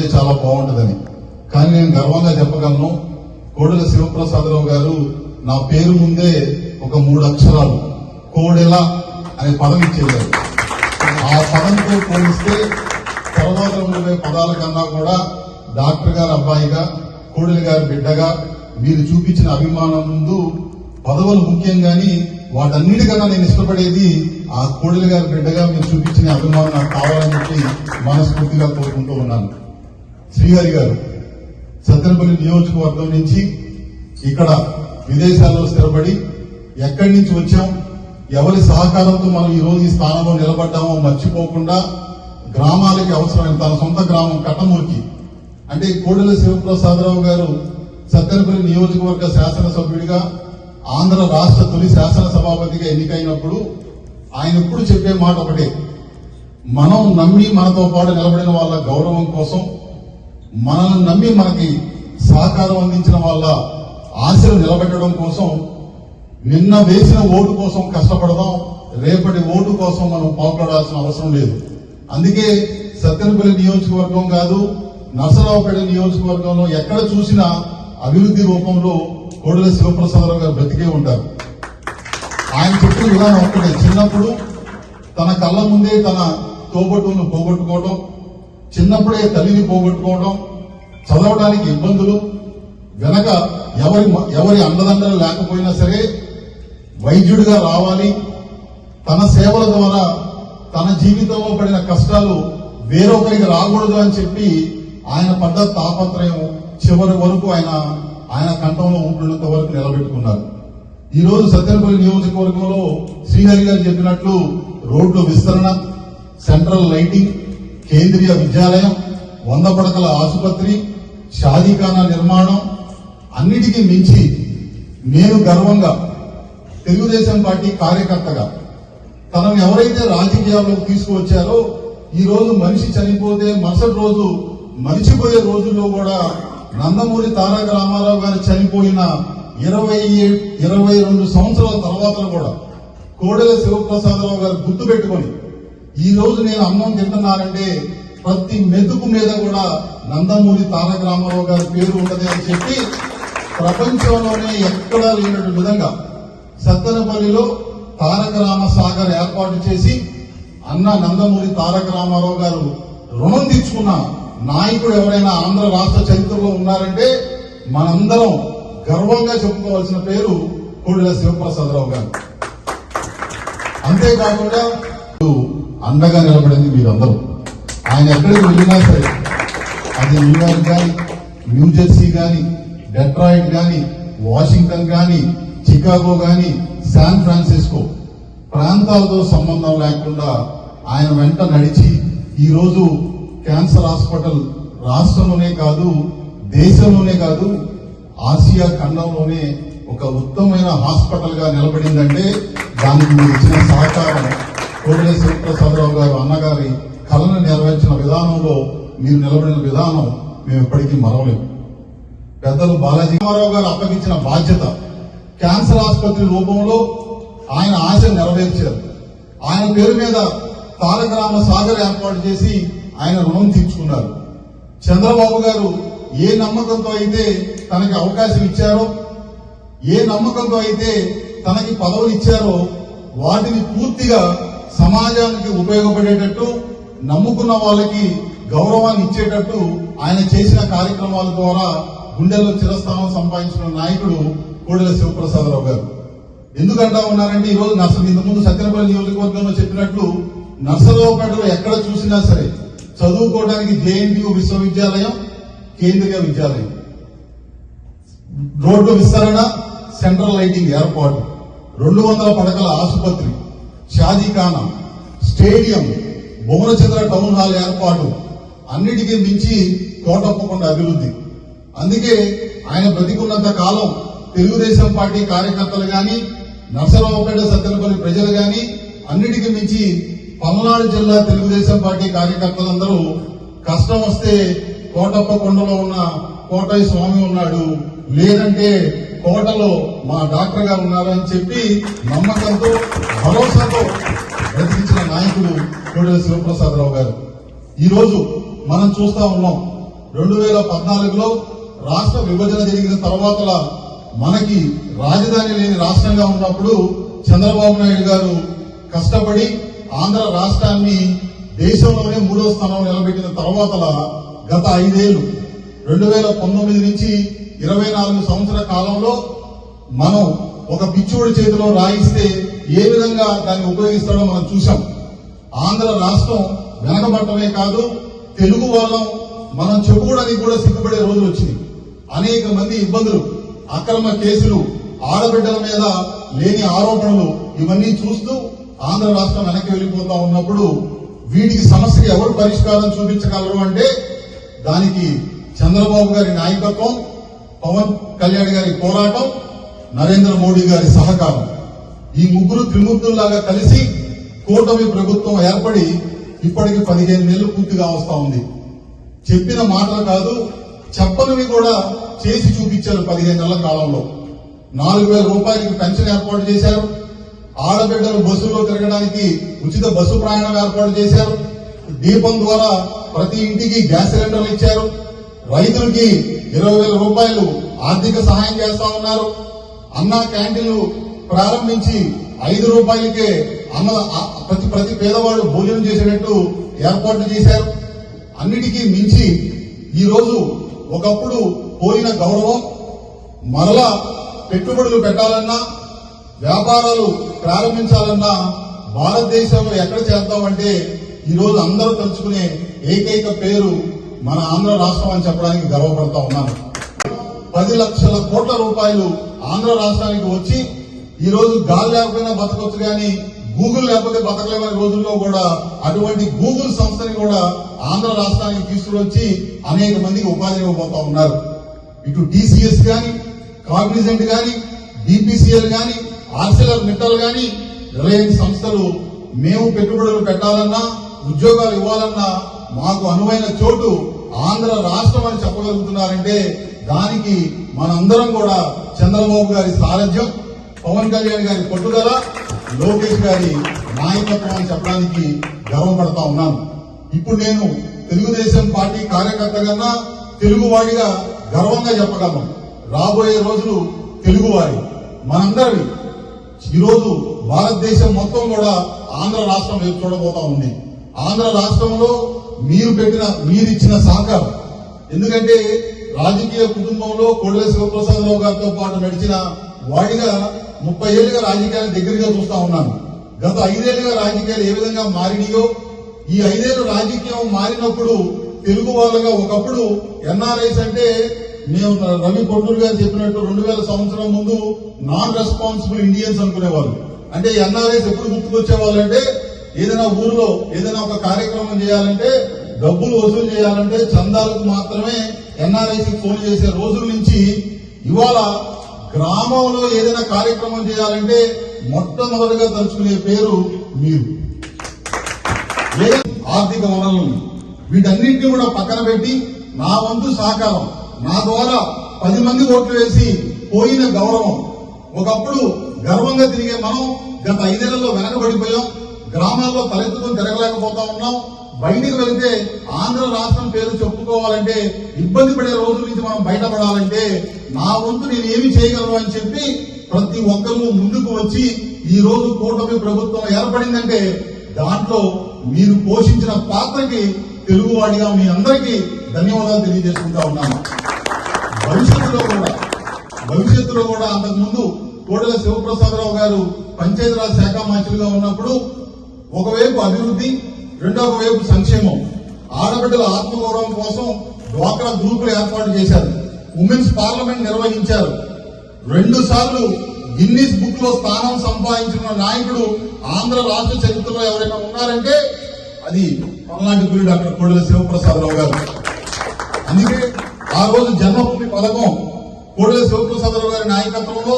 ఉంటే చాలా బాగుంటుందని. కానీ నేను గర్వంగా చెప్పగలను కోడెల శివప్రసాదరావు గారు నా పేరు ముందే ఒక మూడు అక్షరాలు కోడెల అనే పదం ఇచ్చేవారు. ఆ పదంతో పోలిస్తే తర్వాత ఉండే పదాల కన్నా కూడా డాక్టర్ గారు అబ్బాయిగా కోడెల గారి బిడ్డగా మీరు చూపించిన అభిమానం ముందు పదవులు ముఖ్యం కానీ వాటన్నిటికన్నా నేను ఇష్టపడేది ఆ కోడెల గారి బిడ్డగా మీరు చూపించిన అభిమానం నాకు కావాలని చెప్పి మనస్ఫూర్తిగా కోరుకుంటూ ఉన్నాను. శ్రీహరి గారు సత్తెనపల్లి నియోజకవర్గం నుంచి ఇక్కడ విదేశాల్లో స్థిరపడి ఎక్కడి నుంచి వచ్చాం ఎవరి సహకారంతో మనం ఈ రోజు ఈ స్థానంలో నిలబడ్డామో మర్చిపోకుండా గ్రామాలకి అవసరమైన తన సొంత గ్రామం కట్టమూర్కి అంటే కోడెల శివప్రసాదరావు గారు సత్తెనపల్లి నియోజకవర్గ శాసనసభ్యుడిగా ఆంధ్ర రాష్ట్ర తొలి శాసనసభాపతిగా ఎన్నికైనప్పుడు ఆయన ఎప్పుడు చెప్పే మాట ఒకటే మనం నమ్మి మనతో పాటు నిలబడిన వాళ్ళ గౌరవం కోసం మనల్ని నమ్మి మనకి సహకారం అందించిన వాళ్ళ ఆశలు నిలబెట్టడం కోసం నిన్న వేసిన ఓటు కోసం కష్టపడదాం రేపటి ఓటు కోసం మనం పాల్పడాల్సిన అవసరం లేదు. అందుకే సత్యనపల్లి నియోజకవర్గం కాదు నరసరావుపేట నియోజకవర్గంలో ఎక్కడ చూసినా అభివృద్ధి రూపంలో కోడెల శివప్రసాదరావు గారు బ్రతికే ఉంటారు. ఆయన చెప్పిన విధానం ఒక్కటే చిన్నప్పుడు తన కళ్ళ ముందే తన తోబట్టును పోగొట్టుకోవడం చిన్నప్పుడే తల్లిని పోగొట్టుకోవడం చదవడానికి ఇబ్బందులు వెనక ఎవరి ఎవరి అండదండలు లేకపోయినా సరే వైద్యుడిగా రావాలి. తన సేవల ద్వారా తన జీవితంలో పడిన కష్టాలు వేరొకరికి రాకూడదు అని చెప్పి ఆయన పడ్డ తాపత్రయం చివరి వరకు ఆయన ఆయన కంఠంలో ఉంటున్నంత వరకు నిలబెట్టుకున్నారు. ఈ రోజు సత్యనపల్లి నియోజకవర్గంలో శ్రీహరి గారు చెప్పినట్లు రోడ్లు విస్తరణ సెంట్రల్ లైటింగ్ కేంద్రీయ విద్యాలయం వంద పడకల ఆసుపత్రి షాదీఖానా నిర్మాణం అన్నిటికీ మించి నేను గర్వంగా తెలుగుదేశం పార్టీ కార్యకర్తగా తనను ఎవరైతే రాజకీయాల్లోకి తీసుకువచ్చారో ఈ రోజు మనిషి చనిపోతే మరుసటి రోజు మరిచిపోయే రోజుల్లో కూడా నందమూరి తారక రామారావు గారు చనిపోయిన ఇరవై ఏ- ఇరవై రెండు సంవత్సరాల తర్వాత కూడా కోడెల శివప్రసాదరావు గారు గుర్తు పెట్టుకొని ఈ రోజు నేను అన్నం తింటున్నానంటే ప్రతి మెతుకు మీద కూడా నందమూరి తారక రామారావు గారి పేరు ఉండదు అని చెప్పి ప్రపంచంలోనే ఎక్కడా లేనటువంటి విధంగా సత్తెనపల్లిలో తారక రామ సాగర్ ఏర్పాటు చేసి అన్న నందమూరి తారక రామారావు గారు రుణం తీర్చుకున్న నాయకుడు ఎవరైనా ఆంధ్ర రాష్ట్ర చరిత్రలో ఉన్నారంటే మనందరం గర్వంగా చెప్పుకోవాల్సిన పేరు కోడిల శివప్రసాదరావు గారు. అంతేకాకుండా అండగా నిలబడింది మీరందరూ. ఆయన ఎక్కడికి వెళ్ళినా సరే అది న్యూయార్క్ కానీ న్యూజెర్సీ కానీ డెట్రాయిట్ కానీ వాషింగ్టన్ కానీ చికాగో కానీ శాన్ ఫ్రాన్సిస్కో ప్రాంతాలతో సంబంధం లేకుండా ఆయన వెంట నడిచి ఈరోజు క్యాన్సర్ హాస్పిటల్ రాష్ట్రంలోనే కాదు దేశంలోనే కాదు ఆసియా ఖండంలోనే ఒక ఉత్తమమైన హాస్పిటల్గా నిలబడిందంటే దానికి మీరు ఇచ్చిన సహకారం కోడెల శివప్రసాదరావు గారు అన్నగారి కళను నెరవేర్చిన విధానంలో మీరు నిలబడిన విధానం మేము ఎప్పటికీ మరవలేము. పెద్దలు బాలాజీ రామారావు గారు అప్పగించిన బాధ్యత క్యాన్సర్ ఆసుపత్రి రూపంలో ఆయన ఆశ నెరవేర్చారు. ఆయన పేరు మీద తారక రామ సాగర్ ఏర్పాటు చేసి ఆయన రుణం తీర్చుకున్నారు. చంద్రబాబు గారు ఏ నమ్మకంతో అయితే తనకి అవకాశం ఇచ్చారో ఏ నమ్మకంతో అయితే తనకి పదవులు ఇచ్చారో వాటిని పూర్తిగా సమాజానికి ఉపయోగపడేటట్టు నమ్ముకున్న వాళ్ళకి గౌరవాన్ని ఇచ్చేటట్టు ఆయన చేసిన కార్యక్రమాల ద్వారా గుండెల్లో చిరస్థానం సంపాదించిన నాయకుడు కోడెల శివప్రసాదరావు గారు. ఎందుకంటా ఉన్నారంటే ఈరోజు రోజు నర్స ఇంతకుముందు సత్యనపల్లి నియోజకవర్గంలో చెప్పినట్లు నర్సరావుపేటలో ఎక్కడ చూసినా సరే చదువుకోవడానికి జేఎన్టీయు విశ్వవిద్యాలయం కేంద్రీయ విద్యాలయం. రోడ్డు విస్తరణ సెంట్రల్ లైటింగ్ ఏర్పాటు. రెండు వందల పడకల ఆసుపత్రి. షాదీఖానా స్టేడియం భువనచంద్ర టౌన్ హాల్ ఏర్పాటు అన్నిటికీ మించి కోటప్పకొండ అభివృద్ధి. అందుకే ఆయన బ్రతికున్నంత కాలం తెలుగుదేశం పార్టీ కార్యకర్తలు కానీ నర్సరావుపేట సత్యనపల్లి ప్రజలు కానీ అన్నిటికీ మించి పల్నాడు జిల్లా తెలుగుదేశం పార్టీ కార్యకర్తలందరూ కష్టం వస్తే కోటప్ప కొండలో ఉన్న కోటయ్య స్వామి ఉన్నాడు. లేదంటే కోటలో మా డాక్టర్ గారు ఉన్నారు అని చెప్పి నమ్మకంతో భరోసాతో బ్రతికించిన నాయకుడు కోడెల శివప్రసాదరావు గారు. ఈరోజు మనం చూస్తా ఉన్నాం రెండు వేల పద్నాలుగులో రాష్ట్ర విభజన జరిగిన తర్వాత మనకి రాజధాని లేని రాష్ట్రంగా ఉన్నప్పుడు చంద్రబాబు నాయుడు గారు కష్టపడి ఆంధ్ర రాష్ట్రాన్ని దేశంలోనే మూడో స్థానంలో నిలబెట్టిన తర్వాత గత ఐదేళ్ళు రెండు వేల పంతొమ్మిది నుంచి ఇరవై నాలుగు సంవత్సరాల కాలంలో మనం ఒక పిచ్చోడి చేతిలో రాయిస్తే ఏ విధంగా దాన్ని ఉపయోగిస్తాడో మనం చూసాం ఆంధ్ర రాష్ట్రం వెనకబడటమే కాదు తెలుగు వాళ్ళం మనం చెప్పుకోవడానికి కూడా సిగ్గుపడే రోజులు వచ్చింది అనేక మంది ఇబ్బందులు అక్రమ కేసులు ఆడబిడ్డల మీద లేని ఆరోపణలు ఇవన్నీ చూస్తూ ఆంధ్ర రాష్ట్రం వెనక్కి వెళ్ళిపోతా ఉన్నప్పుడు వీటికి సమస్యకి ఎవరు పరిష్కారం చూపించగలరు అంటే దానికి చంద్రబాబు గారి నాయకత్వం పవన్ కళ్యాణ్ గారి పోరాటం నరేంద్ర మోడీ గారి సహకారం. ఈ ముగ్గురు త్రిమూర్తుల్లాగా కలిసి కూటమి ప్రభుత్వం ఏర్పడి ఇప్పటికి పదిహేను నెలలు పూర్తిగా వస్తా ఉంది. చెప్పిన మాటలు కాదు చెప్పనివి కూడా చేసి చూపించారు పదిహేను నెలల కాలంలో. నాలుగు వేల రూపాయలకి పెన్షన్ ఏర్పాటు చేశారు. ఆడబిడ్డలు బస్సులో తిరగడానికి ఉచిత బస్సు ప్రయాణం ఏర్పాటు చేశారు. దీపం ద్వారా ప్రతి ఇంటికి గ్యాస్ సిలిండర్లు ఇచ్చారు. రైతులకి ఇరవై వేల రూపాయలు ఆర్థిక సహాయం చేస్తా ఉన్నారు. అన్న క్యాంటీన్లు ప్రారంభించి ఐదు రూపాయలకే అన్న ప్రతి ప్రతి పేదవాడు భోజనం చేసేటట్టు ఏర్పాట్లు చేశారు. అన్నిటికీ మించి ఈరోజు ఒకప్పుడు పోయిన గౌరవం మరలా పెట్టుబడులు పెట్టాలన్నా వ్యాపారాలు ప్రారంభించాలన్నా భారతదేశంలో ఎక్కడ చేద్దామంటే ఈరోజు అందరూ తలుచుకునే ఏకైక పేరు మన ఆంధ్ర రాష్ట్రం అని చెప్పడానికి గర్వపడతా ఉన్నాను. పది లక్షల కోట్ల రూపాయలు ఆంధ్ర రాష్ట్రానికి వచ్చి ఈ రోజు గాలి లేకపోయినా బతకొచ్చు కానీ గూగుల్ లేకపోతే బతకలేమని రోజుల్లో కూడా అటువంటి గూగుల్ సంస్థని కూడా ఆంధ్ర రాష్ట్రానికి తీసుకువచ్చి అనేక మందికి ఉపాధి ఇవ్వబోతా ఉన్నారు. ఇటు టీసీఎస్ కానీ కాగ్నిజెంట్ కానీ బీపీసీఎల్ కానీ ఆర్సిలర్ మిట్టల్ కానీ రిలయన్స్ సంస్థలు మేము పెట్టుబడులు పెట్టాలన్నా ఉద్యోగాలు ఇవ్వాలన్నా మాకు అనువైన చోటు ఆంధ్ర రాష్ట్రం అని చెప్పగలుగుతున్నారంటే దానికి మనందరం కూడా చంద్రబాబు గారి సారథ్యం పవన్ కళ్యాణ్ గారి పట్టుదల లోకేష్ గారి నాయకత్వం అని చెప్పడానికి గర్వపడతా ఉన్నాను ఇప్పుడు నేను తెలుగుదేశం పార్టీ కార్యకర్త కన్నా తెలుగువాడిగా గర్వంగా చెప్పగలను. రాబోయే రోజులు తెలుగువారి మనందరివి. ఈరోజు భారతదేశం మొత్తం కూడా ఆంధ్ర రాష్ట్రం చూడబోతా ఉంది. ఆంధ్ర రాష్ట్రంలో మీరు పెట్టిన మీరు ఇచ్చిన సహకారం. ఎందుకంటే రాజకీయ కుటుంబంలో కొడల శివప్రసాదరావు గారితో పాటు నడిచిన వాడిగా ముప్పై ఏళ్ళుగా రాజకీయాలు దగ్గరగా చూస్తా ఉన్నాను. గత ఐదేళ్ళుగా రాజకీయాలు ఏ విధంగా మారినాయో ఈ ఐదేళ్ళు రాజకీయం మారినప్పుడు తెలుగు వాళ్ళగా ఒకప్పుడు ఎన్ఆర్ఐస్ అంటే మేము రవి పొట్టూరు గారు చెప్పినట్టు రెండు వేల సంవత్సరం ముందు నాన్ రెస్పాన్సిబుల్ ఇండియన్స్ అనుకునేవారు అంటే ఎన్ఆర్ఐస్ ఎప్పుడు గుర్తుకొచ్చేవాళ్ళు అంటే ఏదైనా ఊరిలో ఏదైనా ఒక కార్యక్రమం చేయాలంటే డబ్బులు వసూలు చేయాలంటే చందాలకు మాత్రమే ఎన్ఆర్ఐసి ఫోన్ చేసే రోజుల నుంచి ఇవాళ గ్రామంలో ఏదైనా కార్యక్రమం చేయాలంటే మొట్టమొదటిగా తలుచుకునే పేరు మీరు. ఆర్థిక వనరులను వీటన్నింటినీ కూడా పక్కన పెట్టి నా వంతు సహకారం నా ద్వారా పది మంది ఓట్లు వేసి పోయిన గౌరవం. ఒకప్పుడు గర్వంగా తిరిగే మనం గత ఐదేళ్ళలో వెనకబడిపోయాం. గ్రామాల్లో తలెత్తుకుని తిరగలేకపోతా ఉన్నాం. బయటికి వెళితే ఆంధ్ర రాష్ట్రం పేరు చెప్పుకోవాలంటే ఇబ్బంది పడే రోజుల నుంచి మనం బయటపడాలంటే నా వంతు నేను ఏమి చేయగలను అని చెప్పి ప్రతి ఒక్కరూ ముందుకు వచ్చి ఈ రోజు కూటమి ప్రభుత్వం ఏర్పడిందంటే దాంట్లో మీరు పోషించిన పాత్రకి తెలుగువాడిగా మీ అందరికీ ధన్యవాదాలు తెలియజేసుకుంటా ఉన్నాను. భవిష్యత్తులో కూడా భవిష్యత్తులో కూడా అంతకుముందు కోడెల శివప్రసాదరావు గారు పంచాయతీరాజ్ శాఖ మంత్రిగా ఉన్నప్పుడు ఒకవైపు అభివృద్ధి రెండవ వైపు సంక్షేమం. ఆడబిడ్డల ఆత్మగౌరవం కోసం డ్వాక్రా గ్రూపులు ఏర్పాటు చేశారు. ఉమెన్స్ పార్లమెంట్ నిర్వహించారు. రెండు సార్లు గిన్నీస్ బుక్లో స్థానం సంపాదించిన నాయకుడు ఆంధ్ర రాష్ట్ర చరిత్రలో ఎవరైనా ఉన్నారంటే అది పల్నాటి గురి డాక్టర్ కోడెల శివప్రసాదరావు గారు. అందుకే ఆ రోజు జన్మభూమి పథకం కోడెల శివప్రసాదరావు గారి నాయకత్వంలో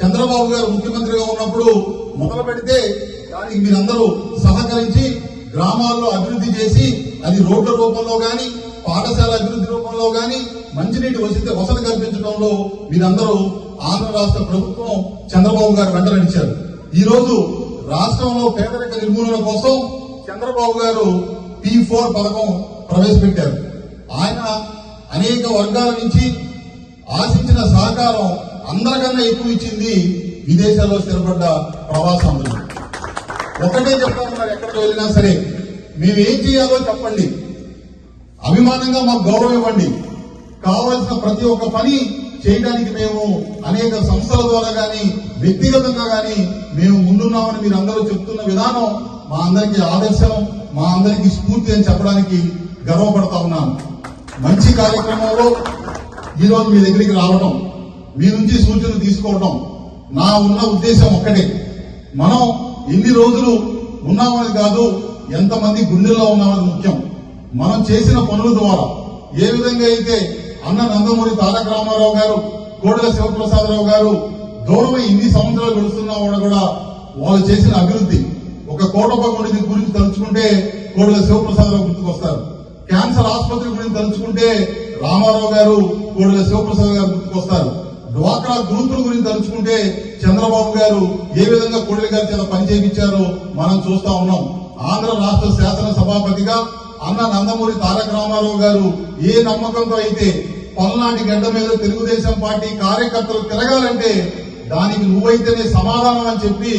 చంద్రబాబు గారు ముఖ్యమంత్రిగా ఉన్నప్పుడు మొదలు పెడితే దానికి మీరందరూ సహకరించి గ్రామాల్లో అభివృద్ధి చేసి అది రోడ్ల రూపంలో కానీ పాఠశాల అభివృద్ధి రూపంలో కానీ మంచినీటి వసతి వసతి కల్పించడంలో మీరందరూ ఆంధ్ర రాష్ట్ర ప్రభుత్వం చంద్రబాబు గారు వెంట నడిచారు ఈ రోజు రాష్ట్రంలో పేదరిక నిర్మూలన కోసం చంద్రబాబు గారు పి ఫోర్ పథకం ప్రవేశపెట్టారు. ఆయన అనేక వర్గాల నుంచి ఆశించిన సహకారం అందరికన్నా ఎక్కువ ఇచ్చింది విదేశాల్లో స్థిరపడ్డ ప్రవాసంలో. ఒకటే చెప్తాను మరి ఎక్కడికి వెళ్ళినా సరే మేము ఏం చేయాలో చెప్పండి. అభిమానంగా మాకు గౌరవం ఇవ్వండి. కావాల్సిన ప్రతి ఒక్క పని చేయడానికి మేము అనేక సంస్థల ద్వారా కానీ వ్యక్తిగతంగా కానీ మేము ముందున్నామని మీరు అందరూ చెప్తున్న విధానం మా అందరికీ ఆదర్శం మా అందరికీ స్ఫూర్తి అని చెప్పడానికి గర్వపడతా ఉన్నాను. మంచి కార్యక్రమంలో ఈరోజు మీ దగ్గరికి రావడం మీ నుంచి సూచనలు తీసుకోవడం నా ఉన్న ఉద్దేశం ఒక్కటే. మనం ఎన్ని రోజులు ఉన్నామని కాదు ఎంతమంది గుండెల్లో ఉన్నామని ముఖ్యం. మనం చేసిన పనుల ద్వారా. ఏ విధంగా అయితే అన్న నందమూరి తారక రామారావు గారు కోడెల శివప్రసాదరావు గారు దూరమై ఇన్ని సంవత్సరాలు గడుస్తున్నా కూడా వాళ్ళు చేసిన అభివృద్ధి. ఒక కోటపగుడి గురించి తలుచుకుంటే కోడెల శివప్రసాదరావు గుర్తుకొస్తారు. క్యాన్సర్ ఆసుపత్రి గురించి తలుచుకుంటే రామారావు గారు కోడెల శివప్రసాద్ గారు గుర్తుకొస్తారు. డ్వాక్రా గ్రూపుల గురించి తలుచుకుంటే చంద్రబాబు గారు ఏ విధంగా కొడలి గారి చేత పని చేయించారో మనం చూస్తా ఉన్నాం. ఆంధ్ర రాష్ట్ర శాసన సభాపతిగా అన్న నందమూరి తారక రామారావు గారు ఏ నమ్మకంతో అయితే పల్నాటి గడ్డ మీద తెలుగుదేశం పార్టీ కార్యకర్తలు తిరగాలంటే దానికి నువ్వైతేనే సమాధానం అని చెప్పి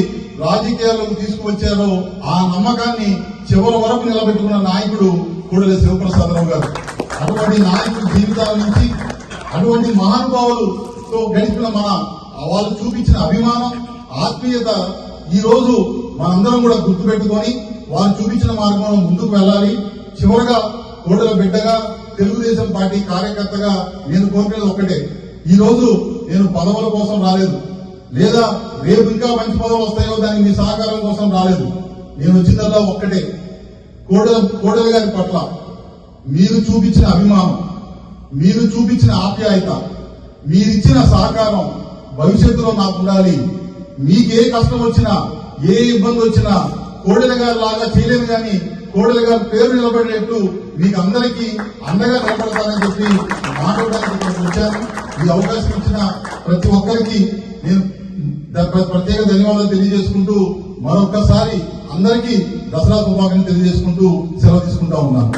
రాజకీయాల్లోకి తీసుకువచ్చారో ఆ నమ్మకాన్ని చివరి వరకు నిలబెట్టుకున్న నాయకుడు కోడెల శివప్రసాదరావు గారు. అటువంటి నాయకుడి జీవితాల నుంచి అటువంటి సో గడిపిన మన వాళ్ళు చూపించిన అభిమానం ఆత్మీయత ఈ రోజు మనందరం కూడా గుర్తుపెట్టుకొని వారు చూపించిన మార్గంలో ముందుకు వెళ్ళాలి. చివరగా కోడల బిడ్డగా తెలుగుదేశం పార్టీ కార్యకర్తగా నేను కోరుకునేది ఒక్కటే. ఈ రోజు నేను పదవుల కోసం రాలేదు. లేదా రేపు ఇంకా మంచి పదవులు వస్తాయో దానికి మీ సహకారం కోసం రాలేదు. నేను వచ్చిందల్లా ఒక్కటే. కోడల కోడల గారి పట్ల మీరు చూపించిన అభిమానం మీరు చూపించిన ఆప్యాయత మీరిచ్చిన సహకారం భవిష్యత్తులో నాకు ఉండాలి. మీకే కష్టం వచ్చినా ఏ ఇబ్బంది వచ్చినా కోడెల గారు లాగా చేయలేను కానీ కోడెల గారు పేరు నిలబడేట్టు మీకు అందరికీ అండగా నిలబడతానని చెప్పి మాట్లాడడానికి ఇక్కడికి వచ్చాను. ఈ అవకాశం ఇచ్చిన ప్రతి ఒక్కరికి నేను ప్రత్యేక ధన్యవాదాలు తెలియజేసుకుంటూ మరొక్కసారి అందరికీ దసరా శుభాకాంక్షలు తెలియజేసుకుంటూ సెలవు తీసుకుంటా ఉన్నాను.